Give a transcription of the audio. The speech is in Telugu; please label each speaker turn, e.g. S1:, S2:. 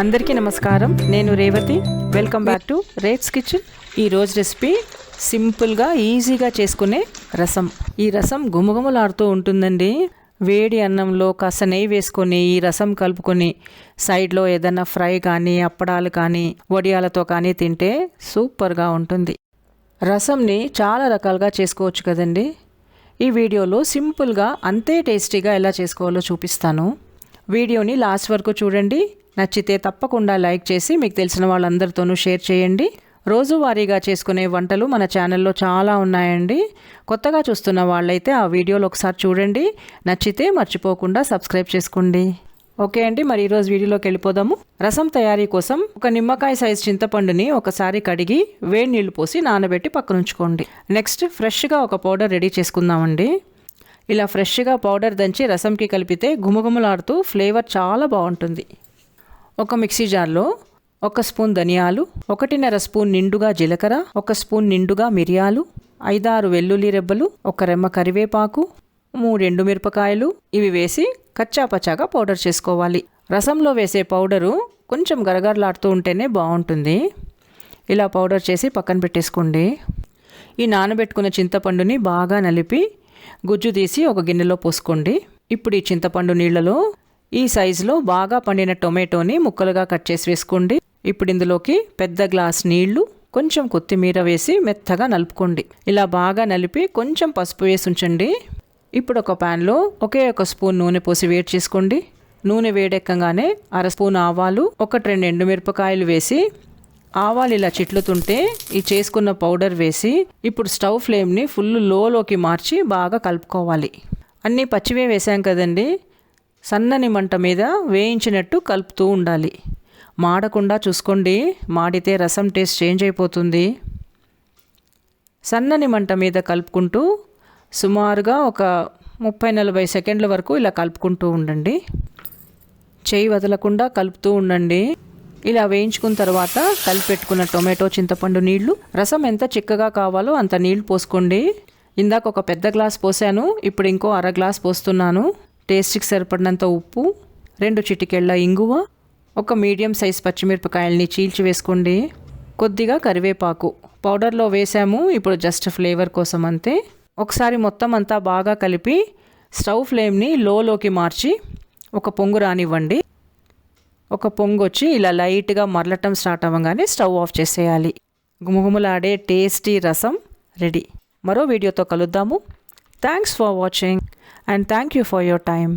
S1: అందరికీ నమస్కారం. నేను Revathi. Welcome back to Rates Kitchen ఈరోజు రెసిపీ సింపుల్గా ఈజీగా చేసుకునే రసం. ఈ రసం గుమగుమలాడుతూ ఉంటుందండి. వేడి అన్నంలో కాస్త నెయ్యి వేసుకొని ఈ రసం కలుపుకొని సైడ్లో ఏదైనా ఫ్రై కానీ అప్పడాలు కానీ వడియాలతో కానీ తింటే సూపర్గా ఉంటుంది. రసంని చాలా రకాలుగా చేసుకోవచ్చు కదండి. ఈ వీడియోలో సింపుల్గా అంతే టేస్టీగా ఎలా చేసుకోవాలో చూపిస్తాను. వీడియోని లాస్ట్ వరకు చూడండి. నచ్చితే తప్పకుండా లైక్ చేసి మీకు తెలిసిన వాళ్ళందరితోనూ షేర్ చేయండి. రోజువారీగా చేసుకునే వంటలు మన ఛానల్లో చాలా ఉన్నాయండి. కొత్తగా చూస్తున్న వాళ్ళైతే ఆ వీడియోలు ఒకసారి చూడండి. నచ్చితే మర్చిపోకుండా సబ్స్క్రైబ్ చేసుకోండి. ఓకే అండి మరి ఈరోజు వీడియోలోకి వెళ్ళిపోదాము. రసం తయారీ కోసం ఒక నిమ్మకాయ సైజ్ చింతపండుని ఒకసారి కడిగి వేడి నీళ్ళు పోసి నానబెట్టి పక్కన ఉంచుకోండి నెక్స్ట్ ఫ్రెష్గా ఒక పౌడర్ రెడీ చేసుకుందామండి. ఇలా ఫ్రెష్గా పౌడర్ దంచి రసంకి కలిపితే గుమగుమలాడుతూ ఫ్లేవర్ చాలా బాగుంటుంది. ఒక మిక్సీ జార్లో ఒక స్పూన్ ధనియాలు ఒకటిన్నర స్పూన్ నిండుగా జీలకర్ర ఒక స్పూన్ నిండుగా మిరియాలు ఐదారు వెల్లుల్లి రెబ్బలు ఒక రెమ్మ కరివేపాకు మూడు మిరపకాయలు ఇవి వేసి కచ్చాపచ్చాగా పౌడర్ చేసుకోవాలి. రసంలో వేసే పౌడరు కొంచెం గరగరలాడుతూ ఉంటేనే బాగుంటుంది. ఇలా పౌడర్ చేసి పక్కన పెట్టేసుకోండి. ఈ నానబెట్టుకున్న చింతపండుని బాగా నలిపి గుజ్జు తీసి ఒక గిన్నెలో పోసుకోండి. ఇప్పుడు ఈ చింతపండు నీళ్ళలో ఈ సైజులో బాగా పండిన టొమాటోని ముక్కలుగా కట్ చేసి వేసుకోండి. ఇప్పుడు ఇందులోకి పెద్ద గ్లాస్ నీళ్ళు కొంచెం కొత్తిమీర వేసి మెత్తగా నలుపుకోండి. ఇలా బాగా నలిపి కొంచెం పసుపు వేసి ఉంచండి. ఇప్పుడు ఒక ప్యాన్లో ఒకే ఒక స్పూన్ నూనె పోసి వేడి చేసుకోండి. నూనె వేడెక్కగానే అర స్పూన్ ఆవాలు ఒకటి రెండు ఎండుమిరపకాయలు వేసి ఆవాలు ఇలా చిట్లుతుంటే ఈ చేసుకున్న పౌడర్ వేసి ఇప్పుడు స్టవ్ ఫ్లేమ్ని ఫుల్ లోలోకి మార్చి బాగా కలుపుకోవాలి. అన్నీ పచ్చివే వేసాం కదండి. సన్నని మంట మీద వేయించినట్టు కలుపుతూ ఉండాలి. మాడకుండా చూసుకోండి. మాడితే రసం టేస్ట్ చేంజ్ అయిపోతుంది. సన్నని మంట మీద కలుపుకుంటూ సుమారుగా ఒక ముప్పై నలభై సెకండ్ల వరకు ఇలా కలుపుకుంటూ ఉండండి. చేయి వదలకుండా కలుపుతూ ఉండండి. ఇలా వేయించుకున్న తర్వాత కలిపెట్టుకున్న టొమాటో చింతపండు నీళ్ళు. రసం ఎంత చిక్కగా కావాలో అంత నీళ్ళు పోసుకోండి. ఇందాక ఒక పెద్ద గ్లాస్ పోసాను ఇప్పుడు ఇంకో అర గ్లాస్ పోస్తున్నాను. టేస్ట్కి సరిపడినంత ఉప్పు రెండు చిటికెళ్ళ ఇంగువ ఒక మీడియం సైజ్ పచ్చిమిరపకాయల్ని చీల్చి వేసుకోండి. కొద్దిగా కరివేపాకు. పౌడర్లో వేసాము ఇప్పుడు జస్ట్ ఫ్లేవర్ కోసం అంతే. ఒకసారి మొత్తం అంతా బాగా కలిపి స్టవ్ ఫ్లేమ్ని లోలోకి మార్చి ఒక పొంగు రానివ్వండి. ఒక పొంగు వచ్చి ఇలా లైట్గా మరలటం స్టార్ట్ అవ్వగానే స్టవ్ ఆఫ్ చేసేయాలి. గుమగుమలాడే టేస్టీ రసం రెడీ. మరో వీడియోతో కలుద్దాము. Thanks for watching and thank you for your time